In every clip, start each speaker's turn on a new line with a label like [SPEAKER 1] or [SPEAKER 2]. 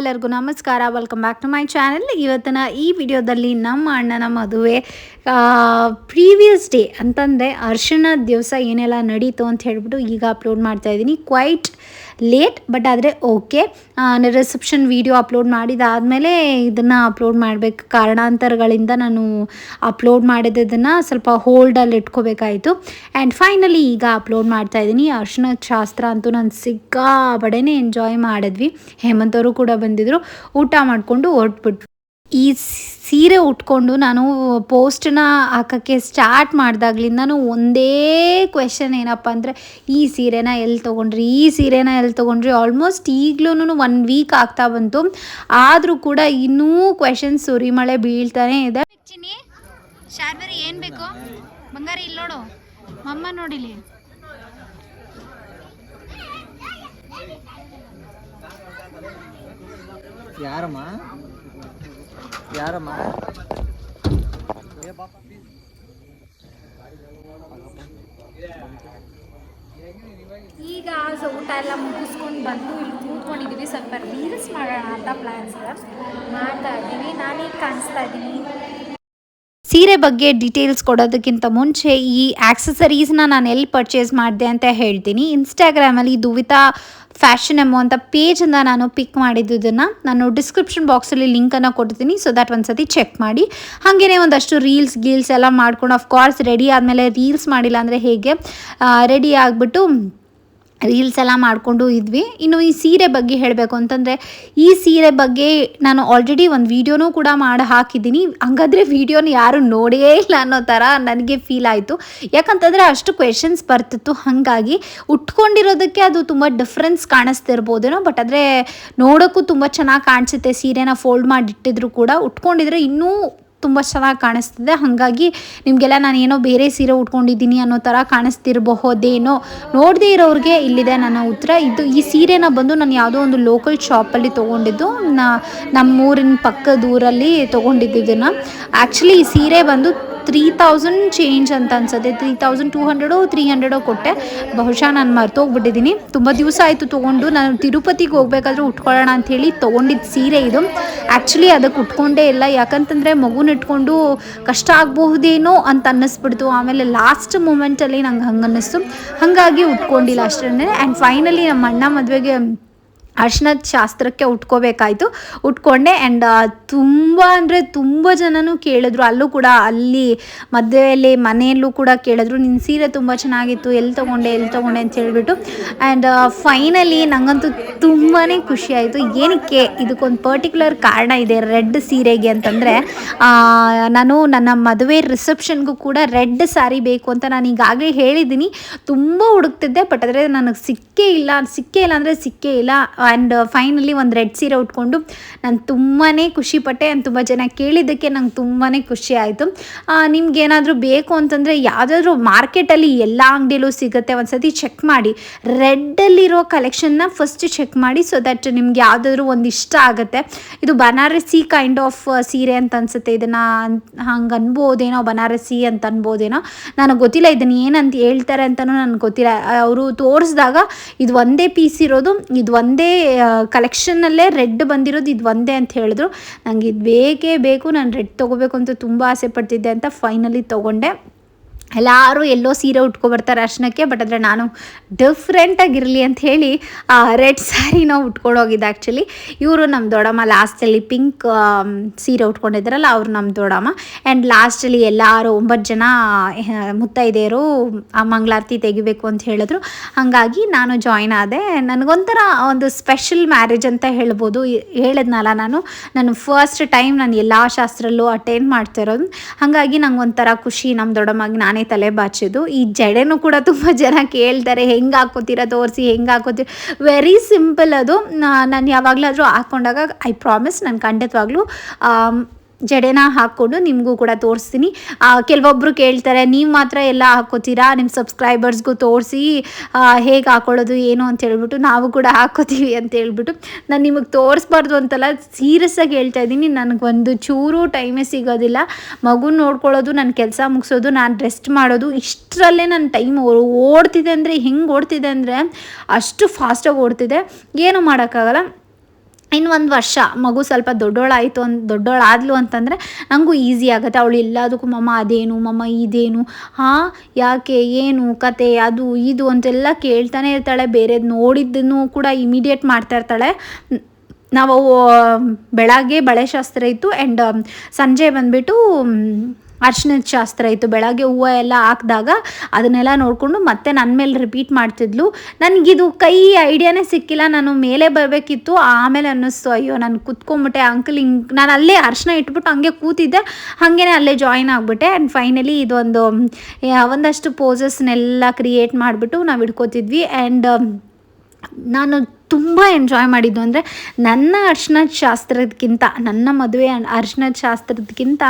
[SPEAKER 1] ಎಲ್ಲರಿಗೂ ನಮಸ್ಕಾರ. Welcome back to my channel ಇವತ್ತಿನ ಈ ವಿಡಿಯೋದಲ್ಲಿ ನಮ್ಮ ಅಣ್ಣನ ಮದುವೆ ಪ್ರೀವಿಯಸ್ ಡೇ ಅಂತಂದರೆ ಅರ್ಶನ ದಿವಸ ಏನೆಲ್ಲ ನಡೀತು ಅಂತ ಹೇಳ್ಬಿಟ್ಟು ಈಗ ಅಪ್ಲೋಡ್ ಮಾಡ್ತಾ ಇದ್ದೀನಿ. ಕ್ವೈಟ್ ಲೇಟ್ ಬಟ್ ಆದರೆ ಓಕೆ ರಿಸೆಪ್ಷನ್ ವಿಡಿಯೋ ಅಪ್ಲೋಡ್ ಮಾಡಿದಾದಮೇಲೆ ಇದನ್ನು ಅಪ್ಲೋಡ್ ಮಾಡಬೇಕು. ಕಾರಣಾಂತರಗಳಿಂದ ನಾನು ಅಪ್ಲೋಡ್ ಮಾಡಿದ್ದನ್ನು ಸ್ವಲ್ಪ ಹೋಲ್ಡಲ್ಲಿ ಇಟ್ಕೋಬೇಕಾಯಿತು. ಆ್ಯಂಡ್ ಫೈನಲಿ ಈಗ ಅಪ್ಲೋಡ್ ಮಾಡ್ತಾ ಇದ್ದೀನಿ. ಅರ್ಶನ ಶಾಸ್ತ್ರ ಅಂತೂ ನಾನು ಸಿಕ್ಕಾಪಡೆನೇ ಎಂಜಾಯ್ ಮಾಡಿದ್ವಿ. ಹೇಮಂತವರು ಕೂಡ ಬಂದಿದ್ದರು ಊಟ ಮಾಡಿಕೊಂಡು ಹೊರಟ್ಬಿಟ್ವಿ ಈ ಸೀರೆ ಉಟ್ಕೊಂಡು ನಾನು ಪೋಸ್ಟನ್ನ ಹಾಕೋಕ್ಕೆ ಸ್ಟಾರ್ಟ್ ಮಾಡಿದಾಗ್ಲಿಂದನೂ ಒಂದೇ ಕ್ವೆಶನ್ ಏನಪ್ಪ ಅಂದರೆ ಈ ಸೀರೆನ ಎಲ್ಲಿ ತೊಗೊಂಡ್ರಿ? ಈ ಸೀರೆನ ಎಲ್ಲಿ ತೊಗೊಂಡ್ರಿ? ಆಲ್ಮೋಸ್ಟ್ ಈಗಲೂ ಒನ್ ವೀಕ್ ಆಗ್ತಾ ಬಂತು. ಆದರೂ ಕೂಡ ಇನ್ನೂ ಕ್ವೆಶನ್ ಸುರಿಮಳೆ ಬೀಳ್ತಾನೆ ಇದೆ. ಚಿನ್ನಿ ಶಾರ್ಬರಿ ಏನು ಬೇಕು? ಬಂಗಾರ ಇಲ್ಲಿ ನೋಡು. ಮಮ್ಮ ನೋಡಿಲಿ.
[SPEAKER 2] ಯಾರಮ್ಮ? ಯಾರಮ್ಮ
[SPEAKER 1] ಈಗ ಸೊ ಊಟ ಎಲ್ಲ ಮುಗಿಸ್ಕೊಂಡು ಬಂದು ಇಲ್ಲಿ ಕೂತ್ಕೊಂಡಿದ್ದೀವಿ ಸ್ವಲ್ಪ ರೀಲ್ಸ್ ಮಾಡೋಣ ಅಂತ ಪ್ಲ್ಯಾನ್ಸ್ ಇದೆ. ಮಾಡ್ತಾ ಇದ್ದೀವಿ. ನಾನೀಗ ಕಾಣಿಸ್ತಾ ಇದ್ದೀನಿ. ಸೀರೆ ಬಗ್ಗೆ ಡೀಟೇಲ್ಸ್ ಕೊಡೋದಕ್ಕಿಂತ ಮುಂಚೆ ಈ ಆಕ್ಸೆಸರೀಸ್ನ ನಾನು ಎಲ್ಲಿ ಪರ್ಚೇಸ್ ಮಾಡಿದೆ ಅಂತ ಹೇಳ್ತೀನಿ. ಇನ್ಸ್ಟಾಗ್ರಾಮಲ್ಲಿ ದುವಿತಾ ಫ್ಯಾಷನ್ ಎಂಬುವಂಥ ಅಂತ ಪೇಜನ್ನು ನಾನು ಪಿಕ್ ಮಾಡಿದ್ದನ್ನು ನಾನು ಡಿಸ್ಕ್ರಿಪ್ಷನ್ ಬಾಕ್ಸಲ್ಲಿ ಲಿಂಕನ್ನು ಕೊಡ್ತೀನಿ ಸೊ ದಟ್ ಒಂದು ಸತಿ ಚೆಕ್ ಮಾಡಿ. ಹಾಗೆಯೇ ಒಂದಷ್ಟು ರೀಲ್ಸ್ ಗೀಲ್ಸ್ ಎಲ್ಲ ಮಾಡ್ಕೊಂಡು ಅಫ್ಕೋರ್ಸ್ ರೆಡಿ ಆದಮೇಲೆ ರೀಲ್ಸ್ ಮಾಡಿಲ್ಲ ಅಂದರೆ ಹೇಗೆ? ರೆಡಿ ಆಗಿಬಿಟ್ಟು ರೀಲ್ಸ್ ಎಲ್ಲ ಮಾಡಿಕೊಂಡು ಇದ್ವಿ. ಇನ್ನು ಈ ಸೀರೆ ಬಗ್ಗೆ ಹೇಳಬೇಕು ಅಂತಂದರೆ, ಈ ಸೀರೆ ಬಗ್ಗೆ ನಾನು ಆಲ್ರೆಡಿ ಒಂದು ವೀಡಿಯೋನೂ ಕೂಡ ಮಾಡಿ ಹಾಕಿದ್ದೀನಿ. ಹಂಗಾದರೆ ವೀಡಿಯೋನ ಯಾರು ನೋಡೇ ಇಲ್ಲ ಅನ್ನೋ ಥರ ನನಗೆ ಫೀಲ್ ಆಯಿತು. ಯಾಕಂತಂದರೆ ಅಷ್ಟು ಕ್ವೆಶನ್ಸ್ ಬರ್ತಿತ್ತು. ಹಾಗಾಗಿ ಉಟ್ಕೊಂಡಿರೋದಕ್ಕೆ ಅದು ತುಂಬ ಡಿಫ್ರೆನ್ಸ್ ಕಾಣಿಸ್ತಿರ್ಬೋದೇನೋ ಬಟ್ ಆದರೆ ನೋಡೋಕ್ಕೂ ತುಂಬ ಚೆನ್ನಾಗಿ ಕಾಣಿಸುತ್ತೆ. ಸೀರೆನ ಫೋಲ್ಡ್ ಮಾಡಿಟ್ಟಿದ್ರು ಕೂಡ. ಉಟ್ಕೊಂಡಿದ್ರೆ ಇನ್ನೂ ತುಂಬ ಚೆನ್ನಾಗಿ ಕಾಣಿಸ್ತಿದೆ. ಹಾಗಾಗಿ ನಿಮಗೆಲ್ಲ ನಾನು ಏನೋ ಬೇರೆ ಸೀರೆ ಉಟ್ಕೊಂಡಿದ್ದೀನಿ ಅನ್ನೋ ಥರ ಕಾಣಿಸ್ತಿರಬಹುದೇನೋ ನೋಡದೇ ಇರೋರಿಗೆ ಇಲ್ಲಿದೆ ನನ್ನ ಉತ್ತರ. ಇದು ಈ ಸೀರೆನ ಬಂದು ನಾನು ಯಾವುದೋ ಒಂದು ಲೋಕಲ್ ಶಾಪಲ್ಲಿ ತೊಗೊಂಡಿದ್ದು. ನಮ್ಮೂರಿನ ಪಕ್ಕದ ಊರಲ್ಲಿ ಇದನ್ನು ಆ್ಯಕ್ಚುಲಿ ಈ ಸೀರೆ ಬಂದು ತ್ರೀ ತೌಸಂಡ್ ಚೇಂಜ್ ಅಂತ ಅನ್ಸುತ್ತೆ. ತ್ರೀ ತೌಸಂಡ್ ಟೂ ಹಂಡ್ರೆಡೋ ತ್ರೀ ಹಂಡ್ರೆಡೋ ಕೊಟ್ಟೆ. ಬಹುಶಃ ನಾನು ಮರ್ತೋಗ್ಬಿಟ್ಟಿದ್ದೀನಿ ತುಂಬ ದಿವಸ ಆಯಿತು ತೊಗೊಂಡು. ನಾನು ತಿರುಪತಿಗೆ ಹೋಗ್ಬೇಕಾದ್ರೆ ಉಟ್ಕೊಳ್ಳೋಣ ಅಂಥೇಳಿ ತೊಗೊಂಡಿದ್ದ ಸೀರೆ ಇದು. ಆ್ಯಕ್ಚುಲಿ ಅದಕ್ಕೆ ಉಟ್ಕೊಂಡೇ ಇಲ್ಲ. ಯಾಕಂತಂದರೆ ಮಗುನ ಇಟ್ಕೊಂಡು ಕಷ್ಟ ಆಗಬಹುದೇನೋ ಅಂತ ಅನ್ನಿಸ್ಬಿಡ್ತು. ಆಮೇಲೆ ಲಾಸ್ಟ್ ಮೂಮೆಂಟಲ್ಲಿ ನಂಗೆ ಹಂಗೆ ಅನ್ನಿಸ್ತು ಹಾಗಾಗಿ ಉಟ್ಕೊಂಡಿಲ್ಲ ಅಷ್ಟೇ ಆ್ಯಂಡ್ ಫೈನಲಿ ನಮ್ಮ ಅಣ್ಣ ಮದುವೆಗೆ ಅರ್ಶಿನದ ಶಾಸ್ತ್ರಕ್ಕೆ ಉಟ್ಕೋಬೇಕಾಯ್ತು. ಉಟ್ಕೊಂಡೆ ಆ್ಯಂಡ್ ತುಂಬ ಅಂದರೆ ತುಂಬ ಜನನೂ ಕೇಳಿದ್ರು. ಅಲ್ಲೂ ಕೂಡ ಅಲ್ಲಿ ಮದುವೆಯಲ್ಲಿ, ಮನೆಯಲ್ಲೂ ಕೂಡ ಕೇಳಿದ್ರು. ನಿನ್ನ ಸೀರೆ ತುಂಬ ಚೆನ್ನಾಗಿತ್ತು, ಎಲ್ಲಿ ತೊಗೊಂಡೆ ಎಲ್ಲಿ ತೊಗೊಂಡೆ ಅಂತ ಹೇಳಿಬಿಟ್ಟು. ಆ್ಯಂಡ್ ಫೈನಲಿ ನನಗಂತೂ ತುಂಬಾ ಖುಷಿ ಆಯಿತು ಏನಕ್ಕೆ ಇದಕ್ಕೊಂದು ಪರ್ಟಿಕ್ಯುಲರ್ ಕಾರಣ ಇದೆ ರೆಡ್ ಸೀರೆಗೆ ಅಂತಂದರೆ ನಾನು ನನ್ನ ಮದುವೆ ರಿಸೆಪ್ಷನ್ಗೂ ಕೂಡ ರೆಡ್ ಸ್ಯಾರಿ ಬೇಕು ಅಂತ ನಾನು ಈಗಾಗಲೇ ಹೇಳಿದ್ದೀನಿ. ತುಂಬ ಹುಡುಕ್ತಿದ್ದೆ ಬಟ್ ಆದರೆ ನನಗೆ ಸಿಕ್ಕೇ ಇಲ್ಲ ಸಿಕ್ಕೇ ಇಲ್ಲ ಅಂದರೆ ಸಿಕ್ಕೇ ಇಲ್ಲ. ಆ್ಯಂಡ್ ಫೈನಲಿ ಒಂದು ರೆಡ್ ಸೀರೆ ಉಟ್ಕೊಂಡು ನಾನು ತುಂಬಾ ಖುಷಿಪಟ್ಟೆ ಆ್ಯಂಡ್ ತುಂಬ ಜನ ಕೇಳಿದ್ದಕ್ಕೆ ನಂಗೆ ತುಂಬಾ ಖುಷಿ ಆಯಿತು. ನಿಮ್ಗೇನಾದರೂ ಬೇಕು ಅಂತಂದರೆ ಯಾವುದಾದ್ರೂ ಮಾರ್ಕೆಟಲ್ಲಿ ಎಲ್ಲ ಅಂಗಡಿಯಲ್ಲೂ ಸಿಗುತ್ತೆ ಒಂದು ಸತಿ ಚೆಕ್ ಮಾಡಿ ರೆಡ್ಡಲ್ಲಿರೋ ಕಲೆಕ್ಷನ್ನ ಫಸ್ಟ್ ಚೆಕ್ ಮಾಡಿ ಸೊ ದಟ್ ನಿಮ್ಗೆ ಯಾವುದಾದ್ರೂ ಒಂದು ಇಷ್ಟ ಆಗುತ್ತೆ. ಇದು ಬನಾರಸಿ ಕೈಂಡ್ ಆಫ್ ಸೀರೆ ಅಂತ ಅನ್ಸುತ್ತೆ. ಇದನ್ನು ಹಂಗೆ ಅನ್ಬೋದೇನೋ ಬನಾರಸಿ ಅಂತ ಅನ್ಬೋದೇನೋ. ನನಗೆ ಗೊತ್ತಿಲ್ಲ ಇದನ್ನು ಏನಂತ ಹೇಳ್ತಾರೆ ಅಂತಲೂ ನನಗೆ ಗೊತ್ತಿಲ್ಲ. ಅವರು ತೋರಿಸಿದಾಗ ಇದು ಒಂದೇ ಪೀಸ್ ಇರೋದು, ಇದು ಒಂದೇ ಕಲೆಕ್ಷನ್ನಲ್ಲೇ ರೆಡ್ ಬಂದಿರೋದು ಇದು ಒಂದೇ ಅಂತ ಹೇಳಿದ್ರು. ನನಗೆ ಇದು ಬೇಕೇ ಬೇಕು, ನಾನು ರೆಡ್ ತೊಗೋಬೇಕು ಅಂತ ತುಂಬ ಆಸೆ ಪಡ್ತಿದ್ದೆ ಅಂತ ಫೈನಲಿ ತೊಗೊಂಡೆ. ಎಲ್ಲರೂ ಎಲ್ಲೋ ಸೀರೆ ಉಟ್ಕೊಬರ್ತಾರೆ ಅರ್ಶನಕ್ಕೆ ಬಟ್ ಆದರೆ ನಾನು ಡಿಫ್ರೆಂಟಾಗಿರಲಿ ಅಂತ ಹೇಳಿ ರೆಡ್ ಸ್ಯಾರಿನ ಉಟ್ಕೊಂಡು ಹೋಗಿದ್ದೆ ಆ್ಯಕ್ಚುಲಿ ಇವರು ನಮ್ಮ ದೊಡ್ಡಮ್ಮ ಲಾಸ್ಟಲ್ಲಿ ಪಿಂಕ್ ಸೀರೆ ಉಟ್ಕೊಂಡಿದ್ದಾರಲ್ಲ, ಅವರು ನಮ್ಮ ದೊಡ್ಡಮ್ಮ. ಆ್ಯಂಡ್ ಲಾಸ್ಟಲ್ಲಿ ಎಲ್ಲರೂ ಒಂಬತ್ತು ಜನ ಮುತ್ತೈದೆಯರು, ಆ, ಮಂಗಳಾರತಿ ತೆಗಿಬೇಕು ಅಂತ ಹೇಳಿದ್ರು. ಹಾಗಾಗಿ ನಾನು ಜಾಯ್ನ್ ಆದೆ. ನನಗೊಂಥರ ಒಂದು ಸ್ಪೆಷಲ್ ಮ್ಯಾರೇಜ್ ಅಂತ ಹೇಳ್ಬೋದು. ಹೇಳಿದ್ನಲ್ಲ ನಾನು ನಾನು ಫಸ್ಟ್ ಟೈಮ್ ನಾನು ಎಲ್ಲ ಶಾಸ್ತ್ರಲ್ಲೂ ಅಟೆಂಡ್ ಮಾಡ್ತಾ ಇರೋದು ಹಾಗಾಗಿ ನಂಗೆ ಒಂಥರ ಖುಷಿ ನಮ್ಮ ದೊಡ್ಡಮ್ಮಗೆ ನಾನೇ ತಲೆ ಬಾಚಿದ್ದು. ಈ ಜಡೆನೂ ಕೂಡ ತುಂಬ ಜನ ಕೇಳ್ತಾರೆ, ಹೆಂಗೆ ಹಾಕೋತೀರ ತೋರಿಸಿ, ಹೆಂಗೆ ಹಾಕೋತೀರ ವೆರಿ ಸಿಂಪಲ್ ಅದು. ನಾನು ಯಾವಾಗಲಾದರೂ ಹಾಕ್ಕೊಂಡಾಗ ಐ ಪ್ರಾಮಿಸ್ ನಾನು ಖಂಡಿತವಾಗ್ಲೂ ಜಡೆನ ಹಾಕ್ಕೊಂಡು ನಿಮಗೂ ಕೂಡ ತೋರಿಸ್ತೀನಿ. ಕೆಲವೊಬ್ಬರು ಕೇಳ್ತಾರೆ, ನೀವು ಮಾತ್ರ ಎಲ್ಲ ಹಾಕೋತೀರಾ ನಿಮ್ಮ ಸಬ್ಸ್ಕ್ರೈಬರ್ಸ್ಗೂ ತೋರಿಸಿ ಹೇಗೆ ಹಾಕೊಳ್ಳೋದು, ಏನು ಅಂತ ಹೇಳ್ಬಿಟ್ಟು ನಾವು ಕೂಡ ಹಾಕೋತೀವಿ ಅಂತ ಹೇಳ್ಬಿಟ್ಟು ನಾನು ನಿಮಗೆ ತೋರಿಸ್ಬಾರ್ದು ಅಂತಲ್ಲ, ಸೀರಿಯಸ್ ಆಗಿ ಹೇಳ್ತಾ ಇದ್ದೀನಿ. ಒಂದು ಚೂರು ಟೈಮೇ ಸಿಗೋದಿಲ್ಲ. ಮಗು ನೋಡ್ಕೊಳ್ಳೋದು ನನ್ನ ಕೆಲಸ ಮುಗಿಸೋದು, ನಾನು ರೆಸ್ಟ್ ಮಾಡೋದು, ಇಷ್ಟರಲ್ಲೇ ನನ್ನ ಟೈಮ್ ಓಡ್ತಿದೆ ಅಂದರೆ, ಹೆಂಗೆ ಓಡ್ತಿದೆ ಅಂದರೆ ಅಷ್ಟು ಫಾಸ್ಟಾಗಿ ಓಡ್ತಿದೆ. ಏನು ಮಾಡೋಕ್ಕಾಗಲ್ಲ. ಇನ್ನು ಒಂದು ವರ್ಷ ಮಗು ಸ್ವಲ್ಪ ದೊಡ್ಡೋಳಾಯಿತು ಅಂತ ದೊಡ್ಡೋಳಾದ್ಲು ಅಂತಂದರೆ ನನಗೂ ಈಸಿ ಆಗುತ್ತೆ. ಅವಳು ಎಲ್ಲದಕ್ಕೂ, ಮಮ್ಮ, ಅದೇನು, ಮಮ್ಮ, ಇದೇನು, ಹಾಂ, ಯಾಕೆ, ಏನು, ಕತೆ, ಅದು, ಇದು ಅಂತೆಲ್ಲ ಕೇಳ್ತಾನೆ ಇರ್ತಾಳೆ. ಬೇರೆದು ನೋಡಿದ್ದನ್ನು ಕೂಡ ಇಮಿಡಿಯೇಟ್ ಮಾಡ್ತಾ ಇರ್ತಾಳೆ. ನಾವು ಬೆಳಗ್ಗೆ ಬಳೆ ಶಾಸ್ತ್ರ ಇತ್ತು ಆ್ಯಂಡ್ ಸಂಜೆ ಬಂದುಬಿಟ್ಟು ಅರ್ಶಿನದ ಶಾಸ್ತ್ರ ಇತ್ತು. ಬೆಳಗ್ಗೆ ಹೂವು ಎಲ್ಲ ಹಾಕಿದಾಗ ಅದನ್ನೆಲ್ಲ ನೋಡಿಕೊಂಡು ಮತ್ತೆ ನನ್ನ ಮೇಲೆ ರಿಪೀಟ್ ಮಾಡ್ತಿದ್ಲು. ನನಗಿದು ಕೈ ಐಡಿಯಾನೇ ಸಿಕ್ಕಿಲ್ಲ. ನಾನು ಮೇಲೆ ಬರಬೇಕಿತ್ತು. ಆಮೇಲೆ ಅನ್ನಿಸ್ತು, ಅಯ್ಯೋ, ನಾನು ಕುತ್ಕೊಂಬಿಟ್ಟೆ ಅಂಕಲ್ ಹಿಂಗೆ. ನಾನು ಅಲ್ಲೇ ಅರ್ಶಿನ ಇಟ್ಬಿಟ್ಟು ಹಂಗೆ ಕೂತಿದ್ದೆ. ಹಾಗೇ ಅಲ್ಲೇ ಜಾಯಿನ್ ಆಗಿಬಿಟ್ಟೆ. ಆ್ಯಂಡ್ ಫೈನಲಿ ಇದೊಂದು ಒಂದಷ್ಟು ಪೋಸಸ್ನೆಲ್ಲ ಕ್ರಿಯೇಟ್ ಮಾಡಿಬಿಟ್ಟು ನಾವು ಇಟ್ಕೋತಿದ್ವಿ ಆ್ಯಂಡ್ ನಾನು ತುಂಬ ಎಂಜಾಯ್ ಮಾಡಿದ್ದು. ಅಂದರೆ ನನ್ನ ಅರ್ಶನದ ಶಾಸ್ತ್ರದಕ್ಕಿಂತ ನನ್ನ ಮದುವೆ ಅರ್ಶನದ ಶಾಸ್ತ್ರದಕ್ಕಿಂತ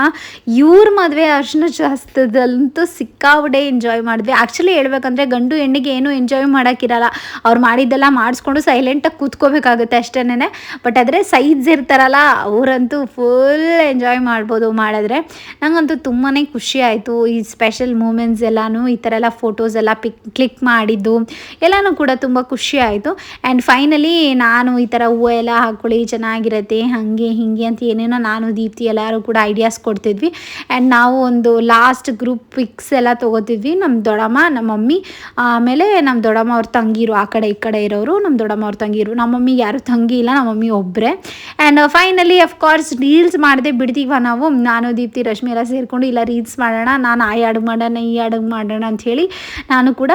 [SPEAKER 1] ಇವ್ರ ಮದುವೆ ಅರ್ಶನದ ಶಾಸ್ತ್ರದಲ್ಲಂತೂ ಸಿಕ್ಕಾವಡೆ ಎಂಜಾಯ್ ಮಾಡಿದ್ವಿ. ಆ್ಯಕ್ಚುಲಿ ಹೇಳ್ಬೇಕಂದ್ರೆ ಗಂಡು ಹೆಣ್ಣಿಗೆ ಏನೂ ಎಂಜಾಯ್ ಮಾಡೋಕ್ಕಿರಲ್ಲ ಅವ್ರು ಮಾಡಿದ್ದೆಲ್ಲ ಮಾಡಿಸ್ಕೊಂಡು ಸೈಲೆಂಟಾಗಿ ಕೂತ್ಕೋಬೇಕಾಗುತ್ತೆ ಅಷ್ಟೇನೆ ಬಟ್ ಆದರೆ ಸೈಜ್ ಇರ್ತಾರಲ್ಲ, ಅವರಂತೂ ಫುಲ್ ಎಂಜಾಯ್ ಮಾಡ್ಬೋದು ಮಾಡಿದ್ರೆ. ನನಗಂತೂ ತುಂಬಾ ಖುಷಿ ಆಯಿತು. ಈ ಸ್ಪೆಷಲ್ ಮೂಮೆಂಟ್ಸ್ ಎಲ್ಲನೂ, ಈ ಥರ ಎಲ್ಲ ಫೋಟೋಸ್ ಎಲ್ಲ ಪಿಕ್ ಕ್ಲಿಕ್ ಮಾಡಿದ್ದು, ಎಲ್ಲನೂ ಕೂಡ ತುಂಬ ಖುಷಿ ಆಯಿತು. ಆ್ಯಂಡ್ ಫೈನಲಿ ನಾನು ಈ ಥರ ಹೂವು ಎಲ್ಲ ಹಾಕ್ಕೊಳ್ಳಿ, ಚೆನ್ನಾಗಿರತ್ತೆ, ಹಾಗೆ, ಹೀಗೆ ಅಂತ ಏನೇನೋ ನಾನು ದೀಪ್ತಿ ಎಲ್ಲರೂ ಕೂಡ ಐಡಿಯಾಸ್ ಕೊಡ್ತಿದ್ವಿ. ಆ್ಯಂಡ್ ನಾವು ಒಂದು ಲಾಸ್ಟ್ ಗ್ರೂಪ್ ಪಿಕ್ಸ್ ಎಲ್ಲ ತೊಗೋತಿದ್ವಿ. ನಮ್ಮ ದೊಡ್ಡಮ್ಮ ನಮ್ಮ ಮಮ್ಮಿ, ಆಮೇಲೆ ನಮ್ಮ ದೊಡ್ಡಮ್ಮ ಅವ್ರ ತಂಗಿರು ಆ ಕಡೆ ಈ ಕಡೆ ಇರೋರು ನಮ್ಮ ದೊಡ್ಡಮ್ಮ ಅವ್ರ ತಂಗಿರು. ನಮ್ಮ ಮಮ್ಮಿ ಯಾರು ತಂಗಿ ಇಲ್ಲ, ನಮ್ಮ ಮಮ್ಮಿ ಒಬ್ಬರೇ ಆ್ಯಂಡ್ ಫೈನಲಿ ಅಫ್ಕೋರ್ಸ್ ರೀಲ್ಸ್ ಮಾಡದೆ ಬಿಡ್ತೀವ ನಾವು. ನಾನು, ದೀಪ್ತಿ, ರಶ್ಮಿ ಎಲ್ಲ ಸೇರಿಕೊಂಡು, ಇಲ್ಲ ರೀಲ್ಸ್ ಮಾಡೋಣ, ನಾನು ಆ ಅಡುಗೆ ಮಾಡೋಣ, ಈ ಅಡುಗೆ ಮಾಡೋಣ ಅಂಥೇಳಿ ನಾನು ಕೂಡ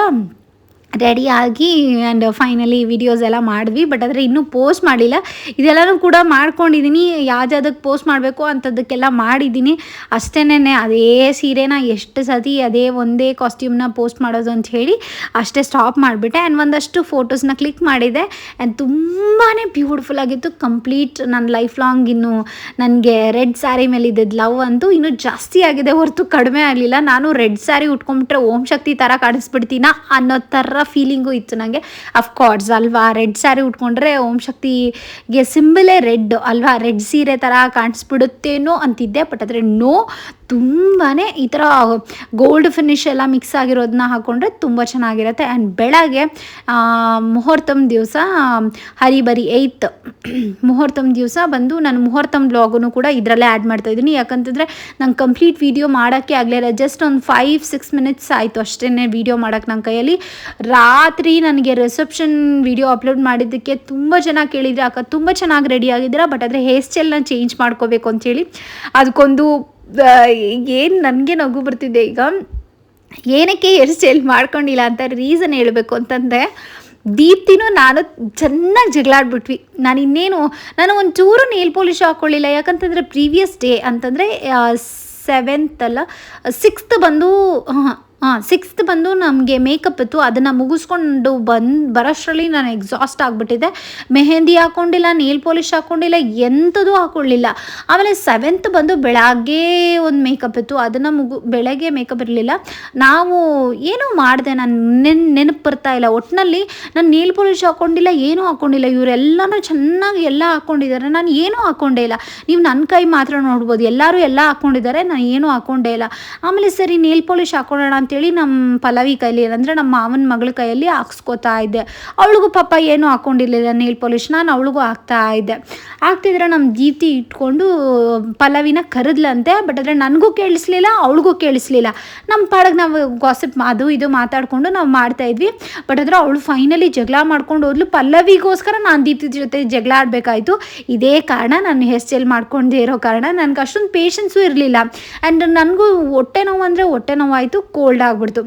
[SPEAKER 1] ರೆಡಿಯಾಗಿ ಆ್ಯಂಡ್ ಫೈನಲಿ ವಿಡಿಯೋಸ್ ಎಲ್ಲ ಮಾಡಿದ್ವಿ. ಬಟ್ ಆದರೆ ಇನ್ನೂ ಪೋಸ್ಟ್ ಮಾಡಿಲ್ಲ. ಇದೆಲ್ಲನೂ ಕೂಡ ಮಾಡ್ಕೊಂಡಿದ್ದೀನಿ ಯಾವ್ದ್ಯಾವ್ದಕ್ಕೆ ಪೋಸ್ಟ್ ಮಾಡಬೇಕು ಅಂಥದ್ದಕ್ಕೆಲ್ಲ ಮಾಡಿದ್ದೀನಿ ಅಷ್ಟೇನೆ ಅದೇ ಸೀರೆನ ಎಷ್ಟು ಸತಿ ಅದೇ ಒಂದೇ ಕಾಸ್ಟ್ಯೂಮ್ನ ಪೋಸ್ಟ್ ಮಾಡೋದು ಅಂತ ಹೇಳಿ ಅಷ್ಟೇ ಸ್ಟಾಪ್ ಮಾಡಿಬಿಟ್ಟೆ. ಆ್ಯಂಡ್ ಒಂದಷ್ಟು ಫೋಟೋಸ್ನ ಕ್ಲಿಕ್ ಮಾಡಿದೆ. ಆ್ಯಂಡ್ ತುಂಬಾ ಬ್ಯೂಟಿಫುಲ್ ಆಗಿತ್ತು. ಕಂಪ್ಲೀಟ್ ನನ್ನ ಲೈಫ್ ಲಾಂಗ್ ಇನ್ನು ನನಗೆ ರೆಡ್ ಸ್ಯಾರಿ ಮೇಲೆ ಲವ್ ಅಂತೂ ಇನ್ನೂ ಜಾಸ್ತಿ ಆಗಿದೆ ಹೊರತು ಕಡಿಮೆ ಆಗಲಿಲ್ಲ. ನಾನು ರೆಡ್ ಸ್ಯಾರಿ ಉಟ್ಕೊಂಬಿಟ್ರೆ ಓಂ ಶಕ್ತಿ ಥರ ಕಾಣಿಸ್ಬಿಡ್ತೀನ ಅನ್ನೋ ಥರ ಫೀಲಿಂಗು ಇತ್ತು ನನಗೆ ಅಫ್ಕೋರ್ಸ್ ಅಲ್ವಾ? ರೆಡ್ ಸ್ಯಾರಿ ಉಟ್ಕೊಂಡ್ರೆ ಓಂ ಶಕ್ತಿಗೆ ಸಿಂಬಲೇ ರೆಡ್ ಅಲ್ವಾ? ರೆಡ್ ಸೀರೆ ಥರ ಕಾಣಿಸ್ಬಿಡುತ್ತೇನೋ ಅಂತಿದ್ದೆ. ಬಟ್ ಆದರೆ ನೋ ತುಂಬಾ ಈ ಥರ ಗೋಲ್ಡ್ ಫಿನಿಶ್ ಎಲ್ಲ ಮಿಕ್ಸ್ ಆಗಿರೋದನ್ನ ಹಾಕ್ಕೊಂಡ್ರೆ ತುಂಬ ಚೆನ್ನಾಗಿರುತ್ತೆ. ಆ್ಯಂಡ್ ಬೆಳಗ್ಗೆ ಮುಹೂರ್ತಮ್ ದಿವಸ, ಹರಿಬರಿ ಏಯ್ತ್ ಮುಹೂರ್ತಮ್ ದಿವಸ ಬಂದು ನಾನು ಮುಹೂರ್ತಮ್ ಬ್ಲಾಗನ್ನು ಕೂಡ ಇದರಲ್ಲೇ ಆ್ಯಡ್ ಮಾಡ್ತಾ ಇದ್ದೀನಿ. ಯಾಕಂತಂದರೆ ನಂಗೆ ಕಂಪ್ಲೀಟ್ ವೀಡಿಯೋ ಮಾಡೋಕ್ಕೆ ಆಗಲಿಲ್ಲ. ಜಸ್ಟ್ ಒಂದು ಫೈವ್ ಸಿಕ್ಸ್ ಮಿನಿಟ್ಸ್ ಆಯಿತು ಅಷ್ಟೇ ವೀಡಿಯೋ ಮಾಡೋಕ್ಕೆ ನನ್ನ ಕೈಯಲ್ಲಿ. ರಾತ್ರಿ ನನಗೆ ರಿಸೆಪ್ಷನ್ ವಿಡಿಯೋ ಅಪ್ಲೋಡ್ ಮಾಡಿದ್ದಕ್ಕೆ ತುಂಬ ಜನ ಕೇಳಿದ್ರೆ, ಅಕ್ಕ, ತುಂಬ ಚೆನ್ನಾಗಿ ರೆಡಿ ಆಗಿದ್ದೀರಾ? ಬಟ್ ಆದರೆ ಹೇರ್ ಸ್ಟೈಲ್ನ ಚೇಂಜ್ ಮಾಡ್ಕೋಬೇಕು ಅಂಥೇಳಿ ಅದಕ್ಕೊಂದು ಏನು ನನಗೆ ನಗು ಬರ್ತಿದೆ ಈಗ. ಏನಕ್ಕೆ ಹೇರ್ ಸ್ಟೈಲ್ ಮಾಡ್ಕೊಂಡಿಲ್ಲ ಅಂತ ರೀಸನ್ ಹೇಳಬೇಕು ಅಂತಂದರೆ, ದೀಪ್ತಿನೂ ನಾನು ಚೆನ್ನಾಗಿ ಜಗಳಾಡ್ಬಿಟ್ವಿ. ನಾನು ಇನ್ನೇನು, ನಾನು ಒಂಚೂರು ನೇಲ್ ಪೋಲಿಷ್ ಹಾಕ್ಕೊಳ್ಳಿಲ್ಲ ಯಾಕಂತಂದರೆ ಪ್ರೀವಿಯಸ್ ಡೇ ಅಂತಂದರೆ ಸೆವೆಂತ್ ಅಲ್ಲ ಸಿಕ್ಸ್ತ್ ಬಂದು ಹಾಂ ಸಿಕ್ಸ್ತ್ ಬಂದು ನಮಗೆ ಮೇಕಪ್ ಇತ್ತು. ಅದನ್ನು ಮುಗಿಸ್ಕೊಂಡು ಬಂದು ಬರೋಷ್ಟರಲ್ಲಿ ನಾನು ಎಕ್ಸಾಸ್ಟ್ ಆಗಿಬಿಟ್ಟಿದ್ದೆ. ಮೆಹೆಂದಿ ಹಾಕ್ಕೊಂಡಿಲ್ಲ ನೇಲ್ ಪಾಲಿಶ್ ಹಾಕ್ಕೊಂಡಿಲ್ಲ ಎಂಥದೂ ಹಾಕ್ಕೊಳ್ಳಿಲ್ಲ ಆಮೇಲೆ ಸೆವೆಂತ್ ಬಂದು ಬೆಳಗ್ಗೆ ಒಂದು ಮೇಕಪ್ ಇತ್ತು. ಅದನ್ನು ಮುಗು, ಬೆಳಗ್ಗೆ ಮೇಕಪ್ ಇರಲಿಲ್ಲ. ನಾವು ಏನೂ ಮಾಡಿದೆ, ನಾನು ನೆನ್, ನೆನಪು ಬರ್ತಾ ಇಲ್ಲ. ಒಟ್ಟಿನಲ್ಲಿ ನಾನು ನೇಲ್ ಪಾಲಿಶ್ ಹಾಕ್ಕೊಂಡಿಲ್ಲ ಏನೂ ಹಾಕ್ಕೊಂಡಿಲ್ಲ ಇವರೆಲ್ಲನೂ ಚೆನ್ನಾಗಿ ಎಲ್ಲ ಹಾಕ್ಕೊಂಡಿದ್ದಾರೆ ನಾನು ಏನೂ ಹಾಕ್ಕೊಂಡೇ ಇಲ್ಲ. ನೀವು ನನ್ನ ಕೈ ಮಾತ್ರ ನೋಡ್ಬೋದು. ಎಲ್ಲರೂ ಎಲ್ಲ ಹಾಕ್ಕೊಂಡಿದ್ದಾರೆ ನಾನು ಏನೂ ಹಾಕ್ಕೊಂಡೇ ಇಲ್ಲ. ಆಮೇಲೆ ಸರಿ ನೇಲ್ ಪಾಲಿಶ್ ಹಾಕ್ಕೊಳ್ಳೋಣ ಅಂತೇಳಿ ನಮ್ಮ ಪಲ್ಲವಿ ಕೈಲಿ, ಅಂದರೆ ನಮ್ಮ ಮಾವನ ಮಗಳ ಕೈಯಲ್ಲಿ ಹಾಕ್ಸ್ಕೊತಾ ಇದ್ದೆ. ಅವಳಿಗೂ ಪಾಪ ಏನೂ ಹಾಕೊಂಡಿರ್ಲಿಲ್ಲ ನೀಲ್ ಪಾಲಿಶ್ ನಾನು ಅವಳಿಗೂ ಹಾಕ್ತಾ ಇದ್ದೆ. ಆಗ್ತಿದ್ರೆ ನಮ್ಮ ದೀಪ್ತಿ ಇಟ್ಕೊಂಡು ಪಲ್ಲವಿನ ಕರೆದ್ಲಂತೆ ಬಟ್ ಆದರೆ ನನಗೂ ಕೇಳಿಸ್ಲಿಲ್ಲ, ಅವಳಿಗೂ ಕೇಳಿಸ್ಲಿಲ್ಲ. ನಮ್ಮ ಪಾಡಕ್ಕೆ ನಾವು ಗಾಸಿಪ್ ಅದು ಇದು ಮಾತಾಡಿಕೊಂಡು ನಾವು ಮಾಡ್ತಾ ಇದ್ವಿ. ಬಟ್ ಆದರೆ ಅವಳು ಫೈನಲಿ ಜಗಳ ಮಾಡ್ಕೊಂಡು ಹೋದ್ಲು. ಪಲ್ಲವಿಗೋಸ್ಕರ ನಾನು ದೀಪ್ತಿ ಜೊತೆ ಜಗಳ ಆಡಬೇಕಾಯ್ತು. ಇದೇ ಕಾರಣ ನಾನು ಹೇರ್ ಮಾಡ್ಕೊಂಡೇ ಇರೋ ಕಾರಣ ನನಗೆ ಅಷ್ಟೊಂದು ಪೇಷನ್ಸು ಇರಲಿಲ್ಲ. ಆ್ಯಂಡ್ ನನಗೂ ಹೊಟ್ಟೆ ನೋವು ಅಂದರೆ ಹೊಟ್ಟೆ ನೋವಾಯಿತು ಕೋಲ್ಡ್ ಆಗಿಬಿಡ್ತು.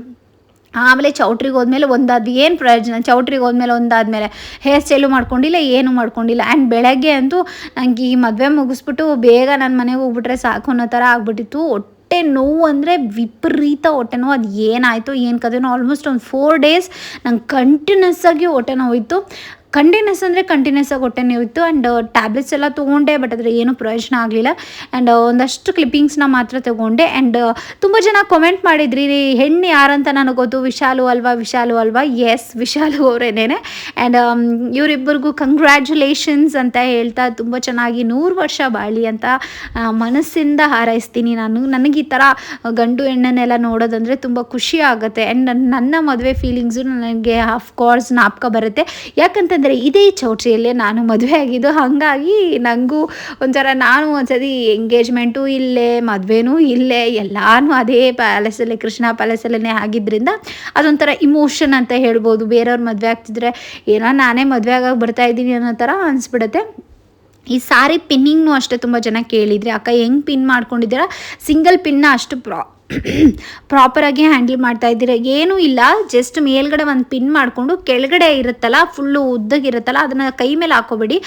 [SPEAKER 1] ಆಮೇಲೆ ಚೌಟ್ರಿಗೆ ಹೋದ್ಮೇಲೆ ಒಂದಾದ್ವಿ ಏನು ಪ್ರಯೋಜನ? ಚೌಟ್ರಿಗೆ ಹೋದ್ಮೇಲೆ ಒಂದಾದ್ಮೇಲೆ ಹೇರ್ ಸ್ಟೈಲು ಮಾಡ್ಕೊಂಡಿಲ್ಲ, ಏನು ಮಾಡ್ಕೊಂಡಿಲ್ಲ. ಆ್ಯಂಡ್ ಬೆಳಗ್ಗೆ ಅಂತೂ ನನಗೆ ಈ ಮದುವೆ ಮುಗಿಸ್ಬಿಟ್ಟು ಬೇಗ ನನ್ನ ಮನೆಗೆ ಹೋಗ್ಬಿಟ್ರೆ ಸಾಕು ಅನ್ನೋ ಥರ ಆಗ್ಬಿಟ್ಟಿತ್ತು. ಹೊಟ್ಟೆ ನೋವು ಅಂದರೆ ವಿಪರೀತ ಹೊಟ್ಟೆ ನೋವು. ಅದು ಏನಾಯಿತು, ಏನು ಕದೇನೋ ಆಲ್ಮೋಸ್ಟ್ ಒಂದು ಫೋರ್ ಡೇಸ್ ನಂಗೆ ಕಂಟಿನ್ಯೂಸ್ ಆಗಿ ಹೊಟ್ಟೆ ನೋವಿತ್ತು. ಕಂಟಿನ್ಯೂಸ್ ಅಂದರೆ ಕಂಟಿನ್ಯೂಸ್ ಆಗಿ ಹೊಟ್ಟೆ ನೋವಿತ್ತು ಆ್ಯಂಡ್ ಟ್ಯಾಬ್ಲೆಟ್ಸ್ ಎಲ್ಲ ತೊಗೊಂಡೆ ಬಟ್ ಅದ್ರ ಏನೂ ಪ್ರಯೋಜನ ಆಗಲಿಲ್ಲ. ಆ್ಯಂಡ್ ಒಂದಷ್ಟು ಕ್ಲಿಪ್ಪಿಂಗ್ಸ್ನ ಮಾತ್ರ ತೊಗೊಂಡೆ. ಆ್ಯಂಡ್ ತುಂಬ ಜನ ಕಮೆಂಟ್ ಮಾಡಿದ್ರಿ ಹೆಣ್ಣು ಯಾರಂತ ನನಗೆ ಗೊತ್ತು? ವಿಶಾಲು ಅಲ್ವಾ? ವಿಶಾಲು ಅಲ್ವಾ? ಎಸ್ ವಿಶಾಲು ಅವರೇನೇನೆ. ಆ್ಯಂಡ್ ಇವರಿಬ್ಬರಿಗೂ ಕಂಗ್ರ್ಯಾಚುಲೇಷನ್ಸ್ ಅಂತ ಹೇಳ್ತಾ ತುಂಬ ಚೆನ್ನಾಗಿ ನೂರು ವರ್ಷ ಬಾಳಿ ಅಂತ ಮನಸ್ಸಿಂದ ಹಾರೈಸ್ತೀನಿ ನಾನು. ನನಗೆ ಈ ಥರ ಗಂಡು ಹೆಣ್ಣನ್ನೆಲ್ಲ ನೋಡೋದಂದರೆ ತುಂಬ ಖುಷಿ ಆಗುತ್ತೆ. ಆ್ಯಂಡ್ ನನ್ನ ಮದುವೆ ಫೀಲಿಂಗ್ಸು ನನಗೆ ಆಫ್ ಕೋರ್ಸ್ ನಾಪ್ಕ ಬರುತ್ತೆ. ಯಾಕಂತಂದರೆ ಯಾಕಂದರೆ ಇದೇ ಚೌಟ್ರಿಯಲ್ಲೇ ನಾನು ಮದುವೆ ಆಗಿದ್ದು, ಹಾಗಾಗಿ ನನಗೂ ಒಂಥರ ನಾನು ಒಂದ್ಸತಿ ಎಂಗೇಜ್ಮೆಂಟು ಇಲ್ಲೇ, ಮದುವೆನೂ ಇಲ್ಲೇ ಎಲ್ಲಾನು ಅದೇ ಪ್ಯಾಲೇಸಲ್ಲೇ ಕೃಷ್ಣ ಪ್ಯಾಲೇಸಲ್ಲೇ ಆಗಿದ್ದರಿಂದ ಅದೊಂಥರ ಇಮೋಷನ್ ಅಂತ ಹೇಳ್ಬೋದು. ಬೇರೆಯವ್ರ ಮದುವೆ ಆಗ್ತಿದ್ರೆ ಏನೋ ನಾನೇ ಮದುವೆ ಆಗಾಗ ಬರ್ತಾ ಇದ್ದೀನಿ ಅನ್ನೋ ಥರ ಅನಿಸ್ಬಿಡುತ್ತೆ. ಈ ಸಾರಿ ಪಿನ್ನಿಂಗ್ನು ಅಷ್ಟೇ ತುಂಬ ಜನ ಕೇಳಿದ್ರಿ, ಅಕ್ಕ, ಹೆಂಗೆ ಪಿನ್ ಮಾಡ್ಕೊಂಡಿದ್ದೀರಾ? ಸಿಂಗಲ್ ಪಿನ್ನ ಅಷ್ಟು ಪ್ರಾ ಪ್ರಾಪರಾಗಿ ಹ್ಯಾಂಡಲ್ ಮಾಡ್ತಾ ಇದ್ದೀರಾ? ಏನೂ ಇಲ್ಲ ಜಸ್ಟ್ ಮೇಲ್ಗಡೆ ಒಂದು ಪಿನ್ ಮಾಡಿಕೊಂಡು ಕೆಳಗಡೆ ಇರುತ್ತಲ್ಲ ಫುಲ್ಲು ಉದ್ದಗಿರುತ್ತಲ್ಲ ಅದನ್ನು ಕೈ ಮೇಲೆ ಹಾಕೋಬೇಡಿ.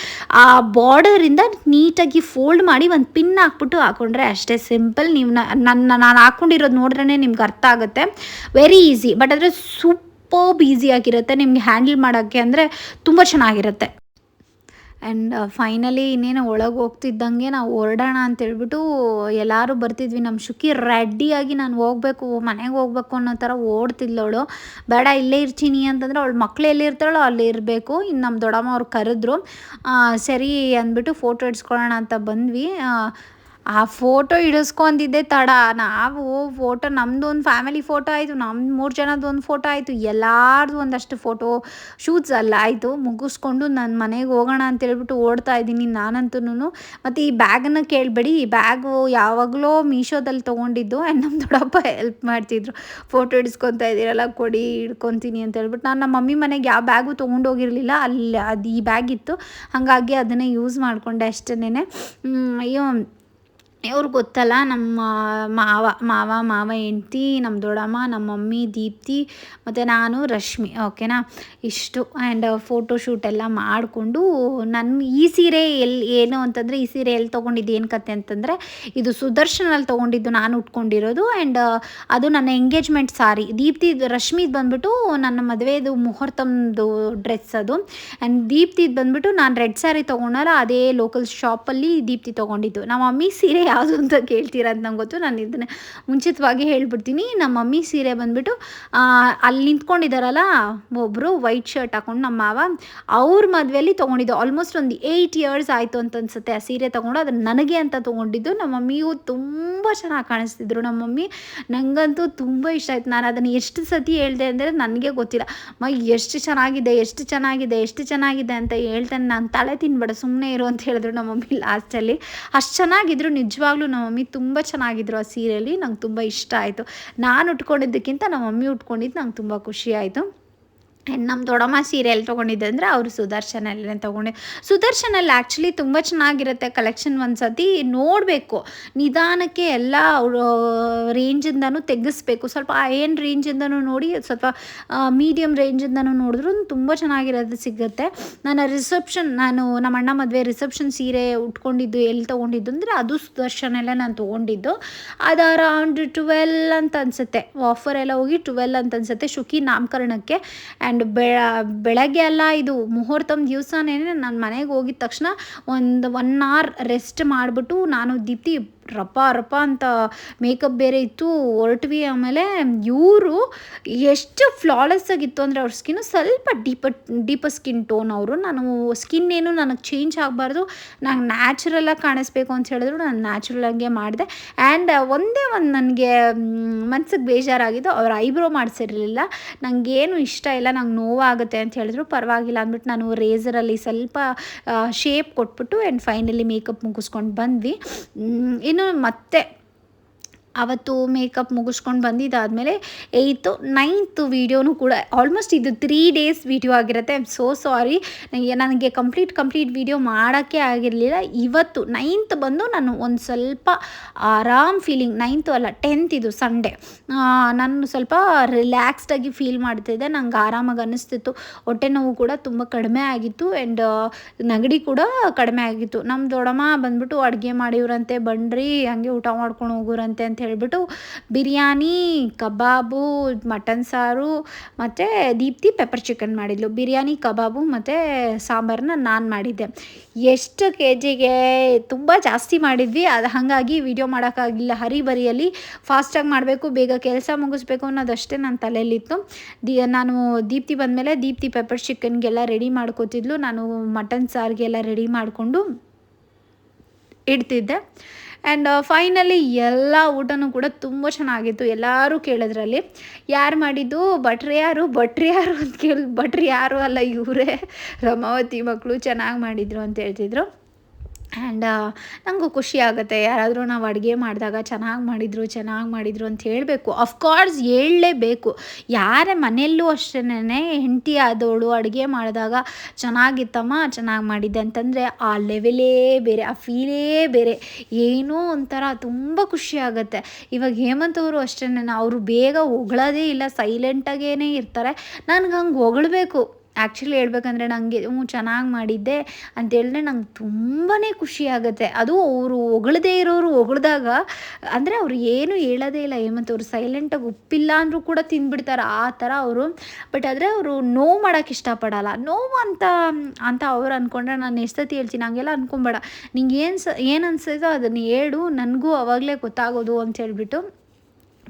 [SPEAKER 1] ಆ ಬಾರ್ಡರಿಂದ ನೀಟಾಗಿ ಫೋಲ್ಡ್ ಮಾಡಿ ಒಂದು ಪಿನ್ ಹಾಕ್ಬಿಟ್ಟು ಹಾಕೊಂಡ್ರೆ ಅಷ್ಟೇ ಸಿಂಪಲ್ ನೀವು ನನ್ನ ನಾನು ಹಾಕ್ಕೊಂಡಿರೋದು ನೋಡ್ರೇ ನಿಮ್ಗೆ ಅರ್ಥ ಆಗುತ್ತೆ. ವೆರಿ ಈಸಿ ಬಟ್ ಆದರೆ ಸೂಪರ್ಬ್ ಆಗಿರುತ್ತೆ ನಿಮಗೆ ಹ್ಯಾಂಡಲ್ ಮಾಡೋಕ್ಕೆ ಅಂದರೆ ತುಂಬ ಚೆನ್ನಾಗಿರುತ್ತೆ. ಆ್ಯಂಡ್ ಫೈನಲಿ ಇನ್ನೇನು ಒಳಗೆ ಹೋಗ್ತಿದ್ದಂಗೆ ನಾವು ಹೊರಡೋಣ ಅಂತೇಳ್ಬಿಟ್ಟು ಎಲ್ಲರೂ ಬರ್ತಿದ್ವಿ. ನಮ್ಮ ಶುಕಿ ರೆಡಿಯಾಗಿ ನಾನು ಹೋಗಬೇಕು, ಮನೆಗೆ ಹೋಗ್ಬೇಕು ಅನ್ನೋ ಥರ ಓಡ್ತಿದ್ಲವಳು ಬೇಡ, ಇಲ್ಲೇ ಇರ್ತೀನಿ ಅಂತಂದರೆ ಅವಳು ಮಕ್ಳು ಎಲ್ಲಿರ್ತಾಳೋ ಅಲ್ಲಿ ಇರಬೇಕು. ಇನ್ನು ನಮ್ಮ ದೊಡ್ಡಮ್ಮ ಅವ್ರು ಕರೆದ್ರು ಸರಿ, ಅಂದ್ಬಿಟ್ಟು ಫೋಟೋ ಇಡ್ಸ್ಕೊಳ್ಳೋಣ ಅಂತ ಬಂದ್ವಿ. ಆ, ಫೋಟೋ ಇಡಿಸ್ಕೊಂಡಿದ್ದೆ ತಡ. ನಾವು ಫೋಟೋ ನಮ್ಮದು ಒಂದು ಫ್ಯಾಮಿಲಿ ಫೋಟೋ ಆಯಿತು ನಮ್ಮ ಮೂರು ಜನದ ಒಂದು ಫೋಟೋ ಆಯಿತು ಎಲ್ಲಾರ್ದು ಒಂದಷ್ಟು ಫೋಟೋ ಶೂಟ್ಸ್ ಅಲ್ಲ ಆಯಿತು. ಮುಗಿಸ್ಕೊಂಡು ನನ್ನ ಮನೆಗೆ ಹೋಗೋಣ ಅಂತೇಳ್ಬಿಟ್ಟು ಓಡ್ತಾ ಇದ್ದೀನಿ ನಾನಂತೂ ಮತ್ತು ಈ ಬ್ಯಾಗನ್ನು ಕೇಳಬೇಡಿ. ಈ ಬ್ಯಾಗು ಯಾವಾಗಲೂ ಮೀಶೋದಲ್ಲಿ ತೊಗೊಂಡಿದ್ದು ಆ್ಯಂಡ್ ನಮ್ಮ ದೊಡ್ಡಪ್ಪ ಹೆಲ್ಪ್ ಮಾಡ್ತಿದ್ರು. ಫೋಟೋ ಹಿಡಿಸ್ಕೊತಾ ಇದ್ದೀರಲ್ಲ ಕೊಡಿ ಹಿಡ್ಕೊತೀನಿ ಅಂತ ಹೇಳ್ಬಿಟ್ಟು. ನಾನು ನಮ್ಮ ಮಮ್ಮಿ ಮನೆಗೆ ಯಾವ ಬ್ಯಾಗು ತೊಗೊಂಡೋಗಿರಲಿಲ್ಲ. ಅಲ್ಲಿ ಅದು ಈ ಬ್ಯಾಗ್ ಇತ್ತು. ಹಾಗಾಗಿ ಅದನ್ನೇ ಯೂಸ್ ಮಾಡಿಕೊಂಡೆ ಅಷ್ಟೇ ಅಯ್ಯೋ ಇವ್ರು ಗೊತ್ತಲ್ಲ, ನಮ್ಮ ಮಾವ ಮಾವ ಮಾವ ಹೆಂಡ್ತಿ, ನಮ್ಮ ದೊಡ್ಡಮ್ಮ, ನಮ್ಮ ಮಮ್ಮಿ, ದೀಪ್ತಿ, ಮತ್ತು ನಾನು, ರಶ್ಮಿ, ಓಕೆನಾ? ಇಷ್ಟು. ಆ್ಯಂಡ್ ಫೋಟೋ ಶೂಟ್ ಎಲ್ಲ ಮಾಡಿಕೊಂಡು ನನ್ನ ಈ ಸೀರೆ ಎಲ್ಲಿ ಏನು ಅಂತಂದರೆ, ಈ ಸೀರೆ ಎಲ್ಲಿ ತೊಗೊಂಡಿದ್ದು, ಏನು ಕತೆ ಅಂತಂದರೆ, ಇದು ಸುದರ್ಶನಲ್ಲಿ ತೊಗೊಂಡಿದ್ದು ನಾನು ಉಟ್ಕೊಂಡಿರೋದು. ಆ್ಯಂಡ್ ಅದು ನನ್ನ ಎಂಗೇಜ್ಮೆಂಟ್ ಸಾರಿ ದೀಪ್ತಿ ರಶ್ಮಿದು ಬಂದ್ಬಿಟ್ಟು ನನ್ನ ಮದುವೆದು, ಮುಹೂರ್ತಮ್ದು ಡ್ರೆಸ್ ಅದು. ಆ್ಯಂಡ್ ದೀಪ್ತಿದು ಬಂದುಬಿಟ್ಟು ನಾನು ರೆಡ್ ಸ್ಯಾರಿ ತೊಗೊಂಡಲ್ಲ, ಅದೇ ಲೋಕಲ್ ಶಾಪಲ್ಲಿ ದೀಪ್ತಿ ತೊಗೊಂಡಿದ್ದು. ನಮ್ಮ ಮಮ್ಮಿ ಸೀರೆ ಯಾವುದು ಅಂತ ಕೇಳ್ತೀರ ಅಂತ ನಂಗೆ ಗೊತ್ತು. ನಾನು ಇದನ್ನ ಮುಂಚಿತವಾಗಿ ಹೇಳ್ಬಿಡ್ತೀನಿ. ನಮ್ಮ ಮಮ್ಮಿ ಸೀರೆ ಬಂದ್ಬಿಟ್ಟು ಅಲ್ಲಿ ನಿಂತ್ಕೊಂಡಿದ್ದಾರಲ್ಲ ಒಬ್ಬರು ವೈಟ್ ಶರ್ಟ್ ಹಾಕೊಂಡು ನಮ್ಮ ಮಾವ, ಅವ್ರ ಮದುವೆಯಲ್ಲಿ ತೊಗೊಂಡಿದ್ದು ಆಲ್ಮೋಸ್ಟ್ ಒಂದು ಏಯ್ಟ್ ಇಯರ್ಸ್ ಆಯಿತು ಅಂತ ಅನ್ಸುತ್ತೆ. ಆ ಸೀರೆ ತೊಗೊಂಡು ಅದು ನನಗೆ ಅಂತ ತೊಗೊಂಡಿದ್ದು. ನಮ್ಮ ಮಮ್ಮಿಯು ತುಂಬ ಚೆನ್ನಾಗಿ ಕಾಣಿಸ್ತಿದ್ರು ನಮ್ಮ ಮಮ್ಮಿ. ನನಗಂತೂ ತುಂಬ ಇಷ್ಟ ಆಯ್ತು. ನಾನು ಅದನ್ನು ಎಷ್ಟು ಸತಿ ಹೇಳಿದೆ ಅಂದರೆ ನನಗೆ ಗೊತ್ತಿಲ್ಲ. ಮೈ, ಎಷ್ಟು ಚೆನ್ನಾಗಿದೆ ಎಷ್ಟು ಚೆನ್ನಾಗಿದೆ ಎಷ್ಟು ಚೆನ್ನಾಗಿದೆ ಅಂತ ಹೇಳ್ತಾನೆ. ನಾನು ತಲೆ ತಿನ್ಬೇಡ ಸುಮ್ಮನೆ ಇರು ಅಂತ ಹೇಳಿದ್ರು ನಮ್ಮ ಮಮ್ಮಿ ಲಾಸ್ಟಲ್ಲಿ ಅಷ್ಟು ಚೆನ್ನಾಗಿದ್ರು ನಿಜವಾಗ್ಲೂ ನಮ್ಮ ಮಮ್ಮಿ ತುಂಬ ಚೆನ್ನಾಗಿದ್ರು ಆ ಸೀರೆಯಲ್ಲಿ. ನಂಗೆ ತುಂಬ ಇಷ್ಟ ಆಯಿತು. ನಾನು ಉಟ್ಕೊಂಡಿದ್ದಕ್ಕಿಂತ ನಮ್ಮ ಮಮ್ಮಿ ಉಟ್ಕೊಂಡಿದ್ದು ನಂಗೆ ತುಂಬ ಖುಷಿ ಆಯಿತು. ನಮ್ಮ ದೊಡ್ಡಮ್ಮ ಸೀರೆ ಎಲ್ಲಿ ತೊಗೊಂಡಿದ್ದೆ ಅಂದರೆ ಅವರು ಸುದರ್ಶನಲ್ಲೇ ತೊಗೊಂಡಿದ್ದೆ ಸುದರ್ಶನಲ್ಲಿ ಆ್ಯಕ್ಚುಲಿ ತುಂಬ ಚೆನ್ನಾಗಿರುತ್ತೆ ಕಲೆಕ್ಷನ್ ಒಂದು ಸತಿ ನೋಡಬೇಕು. ನಿಧಾನಕ್ಕೆ ಎಲ್ಲ ರೇಂಜಿಂದನೂ ತೆಗೆಸ್ಬೇಕು. ಸ್ವಲ್ಪ ಏನು ರೇಂಜಿಂದನೂ ನೋಡಿ, ಸ್ವಲ್ಪ ಮೀಡಿಯಮ್ ರೇಂಜಿಂದನೂ ನೋಡಿದ್ರು ತುಂಬ ಚೆನ್ನಾಗಿರೋದು ಸಿಗುತ್ತೆ. ನನ್ನ ರಿಸೆಪ್ಷನ್ ನಾನು ನಮ್ಮ ಅಣ್ಣ ಮದುವೆ ರಿಸೆಪ್ಷನ್ ಸೀರೆ ಉಟ್ಕೊಂಡಿದ್ದು ಎಲ್ಲಿ ತೊಗೊಂಡಿದ್ದು ಅಂದರೆ ಅದು ಸುದರ್ಶನಲ್ಲೇ ನಾನು ತೊಗೊಂಡಿದ್ದು. ಅದು ಅರೌಂಡ್ ಟ್ವೆಲ್ ಅಂತ ಅನಿಸುತ್ತೆ. ಆಫರ್ ಎಲ್ಲ ಹೋಗಿ ಟ್ವೆಲ್ ಅಂತ ಅನಿಸುತ್ತೆ ಶುಕಿ ನಾಮಕರಣಕ್ಕೆ. ಆ್ಯಂಡ್ ಬೆಳ ಬೆಳಗ್ಗೆ ಎಲ್ಲ ಇದು ಮುಹೂರ್ತಮ್ ದಿವಸನೇ, ನಾನು ಮನೆಗೆ ಹೋಗಿದ ತಕ್ಷಣ ಒಂದು ಒನ್ ಅವರ್ ರೆಸ್ಟ್ ಮಾಡಿಬಿಟ್ಟು ನಾನು ದೀಪ್ತಿ ರಪ ರಪ ಅಂತ ಮೇಕಪ್ ಬೇರೆ ಇತ್ತು, ಹೊರಟ್ವಿ ಆಮೇಲೆ ಇವರು ಎಷ್ಟು ಫ್ಲಾಲೆಸ್ ಆಗಿತ್ತು ಅಂದರೆ ಅವ್ರ ಸ್ಕಿನ್ನು ಸ್ವಲ್ಪ ಡೀಪ ಡೀಪ ಸ್ಕಿನ್ ಟೋನ್ ಅವರು. ನಾನು ಸ್ಕಿನ್ ಏನು ನನಗೆ ಚೇಂಜ್ ಆಗಬಾರ್ದು, ನಂಗೆ ನ್ಯಾಚುರಲಾಗಿ ಕಾಣಿಸ್ಬೇಕು ಅಂತ ಹೇಳಿದ್ರು, ನಾನು ನ್ಯಾಚುರಲಾಗೆ ಮಾಡಿದೆ. ಆ್ಯಂಡ್ ಒಂದೇ ಒಂದು ನನಗೆ ಮನ್ಸಿಗೆ ಬೇಜಾರಾಗಿದ್ದು ಅವ್ರು ಐಬ್ರೋ ಮಾಡಿಸಿರಲಿಲ್ಲ. ನನಗೇನು ಇಷ್ಟ ಇಲ್ಲ, ನಂಗೆ ನೋವಾಗುತ್ತೆ ಅಂತ ಹೇಳಿದ್ರು. ಪರವಾಗಿಲ್ಲ ಅಂದ್ಬಿಟ್ಟು ನಾನು ರೇಸರಲ್ಲಿ ಸ್ವಲ್ಪ ಶೇಪ್ ಕೊಟ್ಬಿಟ್ಟು ಆ್ಯಂಡ್ ಫೈನಲಿ ಮೇಕಪ್ ಮುಗಿಸ್ಕೊಂಡು ಬಂದ್ವಿ. ಮ್, ಇನ್ನು ಮತ್ತೆ ಅವತ್ತು ಮೇಕಪ್ ಮುಗಿಸ್ಕೊಂಡು ಬಂದಿದ್ದಾದಮೇಲೆ ಏಯ್ತು ನೈನ್ತು ವೀಡಿಯೋನು ಕೂಡ ಆಲ್ಮೋಸ್ಟ್ ಇದು ತ್ರೀ ಡೇಸ್ ವೀಡಿಯೋ ಆಗಿರುತ್ತೆ. ಐ ಆಮ್ ಸೋ ಸಾರಿ ನನಗೆ ಕಂಪ್ಲೀಟ್ ಕಂಪ್ಲೀಟ್ ವೀಡಿಯೋ ಮಾಡೋಕ್ಕೆ ಆಗಿರಲಿಲ್ಲ. ಇವತ್ತು ನೈನ್ತ್ ಬಂದು ನಾನು ಒಂದು ಸ್ವಲ್ಪ ಆರಾಮ್ ಫೀಲಿಂಗ್ ನೈನ್ತು ಅಲ್ಲ ಟೆಂತ್ ಇದು ಸಂಡೇ ನಾನು ಸ್ವಲ್ಪ ರಿಲ್ಯಾಕ್ಸ್ಡಾಗಿ ಫೀಲ್ ಮಾಡ್ತಿದ್ದೆ. ನಂಗೆ ಆರಾಮಾಗಿ ಅನ್ನಿಸ್ತಿತ್ತು. ಹೊಟ್ಟೆ ನೋವು ಕೂಡ ತುಂಬ ಕಡಿಮೆ ಆಗಿತ್ತು ಆ್ಯಂಡ್ ನೆಗಡಿ ಕೂಡ ಕಡಿಮೆ ಆಗಿತ್ತು. ನಮ್ಮ ದೊಡ್ಡಮ್ಮ ಬಂದ್ಬಿಟ್ಟು ಅಡುಗೆ ಮಾಡಿವ್ರಂತೆ. ಬನ್ರಿ ಹಂಗೆ ಊಟ ಮಾಡ್ಕೊಂಡು ಹೋಗೋರಂತೆ ಅಂತ ಹೇಳ್ಬಿಟ್ಟು ಬಿರಿಯಾನಿ, ಕಬಾಬು, ಮಟನ್ ಸಾರು, ಮತ್ತು ದೀಪ್ತಿ ಪೆಪ್ಪರ್ ಚಿಕನ್ ಮಾಡಿದ್ಲು. ಬಿರಿಯಾನಿ, ಕಬಾಬು ಮತ್ತು ಸಾಂಬಾರನ್ನ ನಾನು ಮಾಡಿದ್ದೆ. ಎಷ್ಟು ಕೆ ಜಿಗೆ ತುಂಬ ಜಾಸ್ತಿ ಮಾಡಿದ್ವಿ. ಅದು ಹಾಗಾಗಿ ವಿಡಿಯೋ ಮಾಡೋಕ್ಕಾಗಿಲ್ಲ. ಹರಿಬರಿಯಲ್ಲಿ ಫಾಸ್ಟಾಗಿ ಮಾಡಬೇಕು, ಬೇಗ ಕೆಲಸ ಮುಗಿಸ್ಬೇಕು ಅನ್ನೋದಷ್ಟೇ ನನ್ನ ತಲೆಯಲ್ಲಿತ್ತು. ದಿ, ನಾನು ದೀಪ್ತಿ ಬಂದಮೇಲೆ ದೀಪ್ತಿ ಪೆಪ್ಪರ್ ಚಿಕನ್ಗೆಲ್ಲ ರೆಡಿ ಮಾಡ್ಕೋತಿದ್ಲು. ನಾನು ಮಟನ್ ಸಾರಿಗೆಲ್ಲ ರೆಡಿ ಮಾಡಿಕೊಂಡು ಇಡ್ತಿದ್ದೆ. ಆ್ಯಂಡ್ ಫೈನಲಿ ಎಲ್ಲ ಊಟನೂ ಕೂಡ ತುಂಬ ಚೆನ್ನಾಗಿತ್ತು. ಎಲ್ಲರೂ ಕೇಳಿದ್ರಲ್ಲಿ. ಯಾರು ಮಾಡಿದ್ದು? ಭಟ್ರು ಯಾರು? ಭಟ್ರು ಯಾರು ಅಂತ ಕೇಳಿ, ಭಟ್ರು ಯಾರು ಅಲ್ಲ, ಇವರೇ. ರಮಾವತಿ ಮಕ್ಕಳು ಚೆನ್ನಾಗಿ ಮಾಡಿದರು ಅಂತ ಹೇಳ್ತಿದ್ರು. ಆ್ಯಂಡ್ ನನಗೂ ಖುಷಿ ಆಗುತ್ತೆ. ಯಾರಾದರೂ ನಾವು ಅಡುಗೆ ಮಾಡಿದಾಗ ಚೆನ್ನಾಗಿ ಮಾಡಿದರು ಚೆನ್ನಾಗಿ ಮಾಡಿದರು ಅಂತ ಹೇಳಬೇಕು. ಅಫ್ಕೋರ್ಸ್ ಹೇಳಲೇಬೇಕು. ಯಾರೇ ಮನೆಯಲ್ಲೂ ಅಷ್ಟೇ ಹೆಂಡತಿ ಆದವಳು ಅಡುಗೆ ಮಾಡಿದಾಗ ಚೆನ್ನಾಗಿತ್ತಮ್ಮ, ಚೆನ್ನಾಗಿ ಮಾಡಿದ್ದೆ ಅಂತಂದರೆ ಆ ಲೆವೆಲೇ ಬೇರೆ, ಆ ಫೀಲೇ ಬೇರೆ. ಏನೋ ಒಂಥರ ತುಂಬ ಖುಷಿ ಆಗುತ್ತೆ. ಇವಾಗ ಹೇಮಂತ್ ಅವರು ಅಷ್ಟೇ ಅವರು ಬೇಗ ಹೊಗಳೋದೇ ಇಲ್ಲ ಸೈಲೆಂಟಾಗೇ ಇರ್ತಾರೆ. ನನಗೆ ಹಂಗೆ ಹೊಗಳ್ಬೇಕು. ಆ್ಯಕ್ಚುಲಿ ಹೇಳ್ಬೇಕಂದ್ರೆ ನನಗೆ ಹ್ಞೂ, ಚೆನ್ನಾಗಿ ಮಾಡಿದ್ದೆ ಅಂತ ಹೇಳಿದ್ರೆ ನಂಗೆ ತುಂಬಾ ಖುಷಿ ಆಗುತ್ತೆ. ಅದು ಅವರು ಹೊಗಳದೇ ಇರೋರು ಹೊಗಳ್ದಾಗ, ಅಂದರೆ ಅವ್ರು ಏನು ಹೇಳೋದೇ ಇಲ್ಲ, ಹೇಮಂತ್ ಅವರು ಸೈಲೆಂಟಾಗಿ ಉಪ್ಪಿಲ್ಲ ಅಂದರೂ ಕೂಡ ತಿಂದ್ಬಿಡ್ತಾರೆ ಆ ಥರ ಅವರು. ಬಟ್ ಆದರೆ ಅವರು ನೋವು ಮಾಡೋಕ್ಕೆ ಇಷ್ಟಪಡಲ್ಲ. ನೋವು ಅಂತ ಅಂತ ಅವ್ರು ಅಂದ್ಕೊಂಡ್ರೆ ನಾನು ಎಷ್ಟು ಹೇಳ್ತೀನಿ, ಹಂಗೆಲ್ಲ ಅಂದ್ಕೊಂಬೇಡ ನಿಂಗೆ ಏನು ಸ ಏನು ಅನ್ಸೈತೋ ಅದನ್ನು ಹೇಳು, ನನಗೂ ಅವಾಗಲೇ ಗೊತ್ತಾಗೋದು ಅಂತ ಹೇಳ್ಬಿಟ್ಟು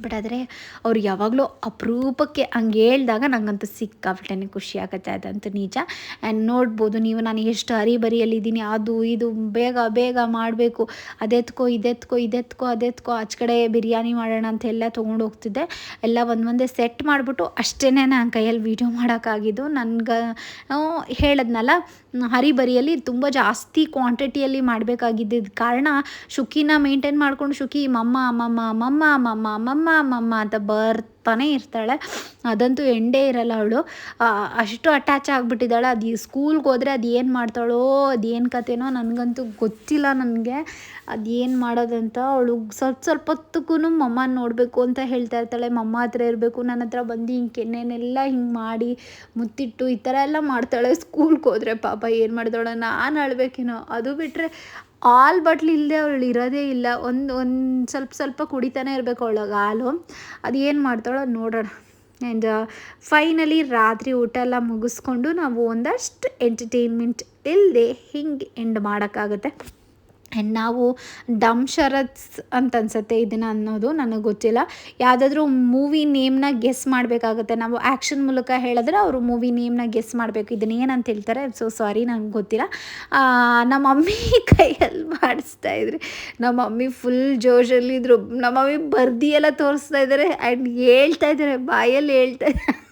[SPEAKER 1] ಬಟ್ ಆದರೆ ಅವ್ರು ಯಾವಾಗಲೂ ಅಪರೂಪಕ್ಕೆ ಹಂಗೆ ಹೇಳಿದಾಗ ನಂಗಂತೂ ಸಿಕ್ಕಾಬಿಟ್ಟೆ ಖುಷಿ ಆಗುತ್ತೆ ಅದಂತೂ ನಿಜ. ಆ್ಯಂಡ್ ನೋಡ್ಬೋದು ನೀವು, ನಾನು ಎಷ್ಟು ಹರಿಬರಿಯಲ್ಲಿದ್ದೀನಿ, ಅದು ಇದು, ಬೇಗ ಬೇಗ ಮಾಡಬೇಕು. ಅದೆತ್ಕೋ, ಇದೆತ್ಕೋ ಇದೆತ್ಕೋ, ಅದೆತ್ಕೋ, ಆಚೆ ಕಡೆ ಬಿರಿಯಾನಿ ಮಾಡೋಣ ಅಂತ ಎಲ್ಲ ತೊಗೊಂಡು ಹೋಗ್ತಿದ್ದೆ. ಎಲ್ಲ ಒಂದು ಒಂದೇ ಸೆಟ್ ಮಾಡಿಬಿಟ್ಟು ಅಷ್ಟೇ ನಾನು ಕೈಯಲ್ಲಿ ವೀಡಿಯೋ ಮಾಡೋಕ್ಕಾಗಿದ್ದು. ನನ್ಗೆ ಹೇಳದ್ನಲ್ಲ ಹರಿಬರಿಯಲ್ಲಿ ತುಂಬ ಜಾಸ್ತಿ ಕ್ವಾಂಟಿಟಿಯಲ್ಲಿ ಮಾಡಬೇಕಾಗಿದ್ದ ಕಾರಣ ಶುಕಿನ ಮೇಂಟೈನ್ ಮಾಡ್ಕೊಂಡು ಶುಕಿ ಮಮ್ಮ ಮಮ್ಮ ಮಮ್ಮ ಮಮ್ಮ ಮಮ್ಮ ಮಮ್ಮ ಅಂತ ಬರ್ತಾನೆ ಇರ್ತಾಳೆ. ಅದಂತೂ ಎಂಡೇ ಇರಲ್ಲ ಅವಳು. ಅಷ್ಟು ಅಟ್ಯಾಚ್ ಆಗಿಬಿಟ್ಟಿದ್ದಾಳೆ. ಅದು ಸ್ಕೂಲ್ಗೆ ಹೋದರೆ ಅದು ಏನು ಮಾಡ್ತಾಳೋ, ಅದು ಏನು ಕತೆನೋ ನನಗಂತೂ ಗೊತ್ತಿಲ್ಲ ನನಗೆ. ಅದು ಏನು ಮಾಡೋದಂತ ಅವಳು ಸ್ವಲ್ಪ ಸ್ವಲ್ಪ ಹೊತ್ತಕ್ಕೂ ಮಮ್ಮ ನೋಡಬೇಕು ಅಂತ ಹೇಳ್ತಾ ಇರ್ತಾಳೆ. ಮಮ್ಮ ಹತ್ರ ಇರಬೇಕು ನನ್ನ ಹತ್ರ ಬಂದು ಹಿಂಗೆ ಕೆನ್ನೆನೆಲ್ಲ ಹಿಂಗೆ ಮಾಡಿ ಮುತ್ತಿಟ್ಟು ಈ ಥರ ಎಲ್ಲ ಮಾಡ್ತಾಳೆ. ಸ್ಕೂಲ್ಗೆ ಹೋದರೆ ಪಾಪ ಏನು ಮಾಡ್ತಾಳೆ ನಾನು ಅಳ್ಬೇಕೇನೋ. ಅದು ಬಿಟ್ಟರೆ ಹಾಲು ಬಟ್ಲು ಇಲ್ಲದೆ ಅವಳು ಇರೋದೇ ಇಲ್ಲ. ಒಂದು ಒಂದು ಸ್ವಲ್ಪ ಸ್ವಲ್ಪ ಕುಡಿತಾನೆ ಇರಬೇಕು ಅವಳಿಗೆ ಹಾಲು. ಅದು ಏನು ಮಾಡ್ತಾಳೋ ನೋಡೋಣ. ಆ್ಯಂಡ್ ಫೈನಲಿ ರಾತ್ರಿ ಊಟ ಎಲ್ಲ ಮುಗಿಸ್ಕೊಂಡು ನಾವು ಒಂದಷ್ಟು ಎಂಟರ್ಟೈನ್ಮೆಂಟ್ ಇಲ್ಲದೆ ಹಿಂಗೆ ಎಂಡ್ ಮಾಡೋಕ್ಕಾಗುತ್ತೆ. ಆ್ಯಂಡ್ ನಾವು ಡಮ್ ಶರತ್ಸ್ ಅಂತ ಅನ್ಸುತ್ತೆ ಇದನ್ನು ಅನ್ನೋದು ನನಗೆ ಗೊತ್ತಿಲ್ಲ. ಯಾವುದಾದ್ರೂ ಮೂವಿ ನೇಮ್ನ ಗೆಸ್ ಮಾಡಬೇಕಾಗುತ್ತೆ. ನಾವು ಆ್ಯಕ್ಷನ್ ಮೂಲಕ ಹೇಳಿದ್ರೆ ಅವರು ಮೂವಿ ನೇಮ್ನ ಗೆಸ್ ಮಾಡಬೇಕು. ಇದನ್ನ ಏನಂತ ಹೇಳ್ತಾರೆ? ಸೊ ಸಾರಿ ನನಗೆ ಗೊತ್ತಿಲ್ಲ. ನಮ್ಮ ಮಮ್ಮಿ ಕೈಯಲ್ಲಿ ಮಾಡಿಸ್ತಾ ಇದ್ರಿ. ನಮ್ಮ ಮಮ್ಮಿ ಫುಲ್ ಜೋಶಲ್ಲಿದ್ದರು ನಮ್ಮ ಮಮ್ಮಿ ಬರ್ದಿ ಎಲ್ಲ ತೋರಿಸ್ತಾ ಇದ್ದಾರೆ. ಆ್ಯಂಡ್ ಹೇಳ್ತಾ ಇದ್ದಾರೆ. ಬಾಯಲ್ಲಿ ಹೇಳ್ತಾ ಇದ್ದಾರೆ.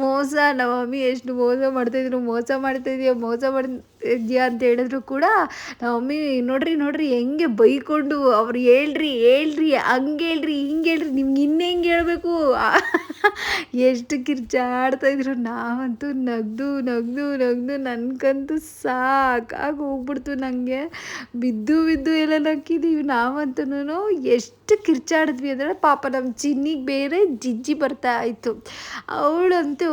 [SPEAKER 1] ಮೋಸ ನಮ್ಮ ಮಮ್ಮಿ ಎಷ್ಟು ಮೋಸ ಮಾಡ್ತಾಯಿದ್ರು ಮೋಸ ಮಾಡ್ತಾಯಿದ್ಯಾ ಮೋಸ ಮಾಡ್ತಿದ್ಯಾ ಅಂತ ಹೇಳಿದ್ರು ಕೂಡ ನಮ್ಮ ಮಮ್ಮಿ ನೋಡ್ರಿ ನೋಡ್ರಿ, ಹೆಂಗೆ ಬೈಕೊಂಡು ಅವ್ರು ಹೇಳ್ರಿ ಹೇಳ್ರಿ, ಹಂಗೆ ಹೇಳ್ರಿ, ಹಿಂಗೆ ಹೇಳ್ರಿ, ನಿಮ್ಗೆ ಇನ್ನೂ ಹೆಂಗೆ ಹೇಳ್ಬೇಕು. ಎಷ್ಟು ಕಿರ್ಚಾಡ್ತಾಯಿದ್ರು ನಾವಂತೂ ನಗ್ದು ನಗ್ದು ನಗ್ದು, ನನಗಂತೂ ಸಾಕಾಗಿ ಹೋಗ್ಬಿಡ್ತು ನನಗೆ ಬಿದ್ದು ಬಿದ್ದು ಎಲ್ಲ ನಕ್ಕಿದ್ದೀವಿ ನಾವಂತೂ ಎಷ್ಟು ಕಿರ್ಚಾಡಿದ್ವಿ ಅಂದರೆ ಪಾಪ ನಮ್ಮ ಚಿನ್ನಿಗೆ ಬೇರೆ ಜಿಜ್ಜಿ ಬರ್ತಾ ಇತ್ತು. ಅವಳಂತೂ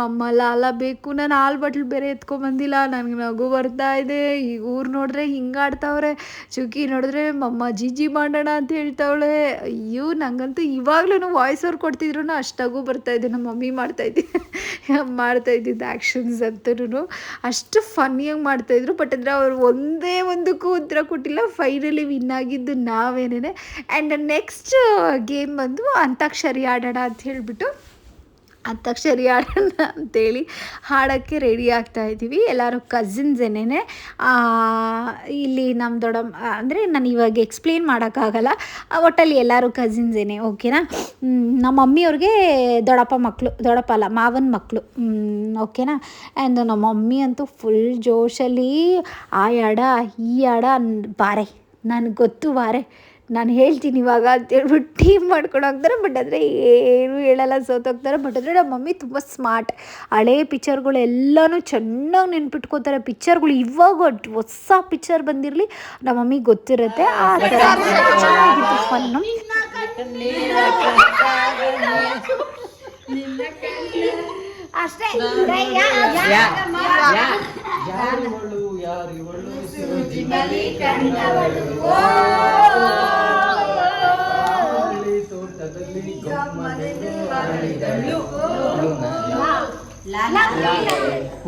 [SPEAKER 1] ಮಮ್ಮ ಲಾಲ ಬೇಕು, ನಾನು ಹಾಲು ಬಟ್ಲು ಬೇರೆ ಎತ್ಕೊಂಡ್ಬಂದಿಲ್ಲ ನನಗೆ ನಗು ಬರ್ತಾ ಇದೆ ಈ ಊರು ನೋಡಿದ್ರೆ ಹಿಂಗಾಡ್ತಾವ್ರೆ ಚುಕ್ಕಿ ನೋಡಿದ್ರೆ ಮಮ್ಮ ಜಿಜಿ ಮಾಡೋಣ ಅಂತ ಹೇಳ್ತಾವಳೆ. ಅಯ್ಯೋ ನನಗಂತೂ ಇವಾಗ್ಲೂ ವಾಯ್ಸ್ ಅವ್ರು ಕೊಡ್ತಿದ್ರು ಅಷ್ಟಾಗೂ ಬರ್ತಾ ಇದೆ, ನಮ್ಮ ಮಮ್ಮಿ ಮಾಡ್ತಾಯಿದ್ದೆ ಮಾಡ್ತಾ ಇದ್ದಿದ್ದು ಆ್ಯಕ್ಷನ್ಸ್ ಅಂತೂ ಅಷ್ಟು ಫನ್ನಿಯಾಗಿ ಮಾಡ್ತಾಯಿದ್ರು ಬಟ್ ಅಂದರೆ ಅವ್ರು ಒಂದೇ ಒಂದಕ್ಕೂ ಉತ್ತರ ಕೊಟ್ಟಿಲ್ಲ ಫೈನಲಿ ವಿನ್ ಆಗಿದ್ದು ನಾವೇನೇ ಆ್ಯಂಡ್ ನೆಕ್ಸ್ಟ್ ಗೇಮ್ ಬಂದು ಅಂತಾಕ್ಷರಿ ಆಡೋಣ ಅಂತ ಹೇಳಿಬಿಟ್ಟು ಅಂತಾಕ್ಷರಿ ಆಡೋಣ ಅಂತೇಳಿ ಹಾಡೋಕ್ಕೆ ರೆಡಿ ಆಗ್ತಾ ಇದ್ದೀವಿ. ಎಲ್ಲರೂ ಕಸಿನ್ಸ್ ಏನೇನೆ. ಇಲ್ಲಿ ನಮ್ಮ ದೊಡ್ಡಮ್ಮ ಅಂದರೆ ನಾನು ಇವಾಗ ಎಕ್ಸ್ಪ್ಲೇನ್ ಮಾಡೋಕ್ಕಾಗಲ್ಲ. ಒಟ್ಟಲ್ಲಿ ಎಲ್ಲರೂ ಕಸಿನ್ಸ್ ಏನೇ ಓಕೆನಾ ನಮ್ಮ ಮಮ್ಮಿಯವ್ರಿಗೆ ದೊಡ್ಡಪ್ಪ ಮಕ್ಕಳು ದೊಡ್ಡಪ್ಪ ಅಲ್ಲ, ಮಾವನ ಮಕ್ಕಳು ಓಕೆನಾ ಆ್ಯಂಡ್ ನಮ್ಮ ಮಮ್ಮಿ ಅಂತೂ ಫುಲ್ ಜೋಶಲ್ಲಿ ಆ ಯಾಡ ಈ ಆಡ ಬಾರೆ, ನನಗೆ ಗೊತ್ತು ಬಾರೆ. ನಾನು ಹೇಳ್ತೀನಿ ಇವಾಗ ಅಂತೇಳ್ಬಿಟ್ಟು ಟೀಮ್ ಮಾಡ್ಕೊಂಡು ಹೋಗ್ತಾರೆ ಬಟ್ ಆದರೆ ಏನು ಹೇಳಲ್ಲ ಸೋತೋಗ್ತಾರೆ. ಬಟ್ ಆದರೆ ನಮ್ಮ ಮಮ್ಮಿ ತುಂಬ ಸ್ಮಾರ್ಟ್ ಹಳೇ ಪಿಕ್ಚರ್ಗಳು ಎಲ್ಲನೂ ಚೆನ್ನಾಗಿ ನೆನ್ಪಿಟ್ಕೋತಾರೆ. ಪಿಕ್ಚರ್ಗಳು ಇವಾಗ ಒಟ್ಟು ಹೊಸ ಪಿಕ್ಚರ್ ಬಂದಿರಲಿ ನಮ್ಮ ಮಮ್ಮಿಗೆ ಗೊತ್ತಿರುತ್ತೆ. ಆ ಥರ ಚೆನ್ನಾಗಿತ್ತು ಫನ್ನು. ಅಷ್ಟೇ.
[SPEAKER 2] ಸೂಜಿ ಮಾಮೂಲಿ ತೋಟದಲ್ಲಿ ಗಮ್ಮನೆಂದು ಅರಳಿದಳು.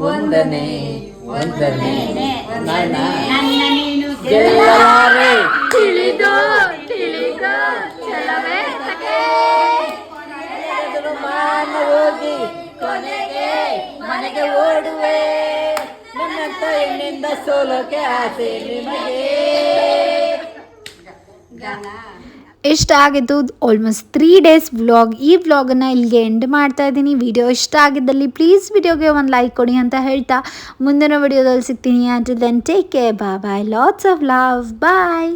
[SPEAKER 2] ಒಂದನೇ ಒಂದನೇ ನನ್ನ ಗೆಲ್ಲಲಾರೆ.
[SPEAKER 1] ತಿಳಿದು ತಿಳಿದು ಚಲವೇ
[SPEAKER 2] ಎದುರು ಮಾನ ಹೋಗಿ ಕೊನೆಗೆ ಮನೆಗೆ ಓಡುವೆ ನನ್ನಂತ ಹೆಣ್ಣಿಂದ ಸೋಲೋಕೆ ಆಸೆ ನಿಮಗೆ.
[SPEAKER 1] ಇಷ್ಟ ಆಗಿದ್ದು ಆಲ್ಮೋಸ್ಟ್ ತ್ರೀ ಡೇಸ್ ವ್ಲಾಗ್ ಈ ವ್ಲಾಗನ್ನು ಇಲ್ಲಿಗೆ ಎಂಡ್ ಮಾಡ್ತಾ ಇದ್ದೀನಿ. ವಿಡಿಯೋ ಇಷ್ಟ ಆಗಿದ್ದಲ್ಲಿ ಪ್ಲೀಸ್ ವಿಡಿಯೋಗೆ ಒಂದು ಲೈಕ್ ಕೊಡಿ ಅಂತ ಹೇಳ್ತಾ ಮುಂದಿನ ವಿಡಿಯೋದಲ್ಲಿ ಸಿಗ್ತೀನಿ. ಅಂಟಿಲ್ ದೆನ್ ಟೇಕ್ ಕೇರ್ ಬಾ bye lots of love bye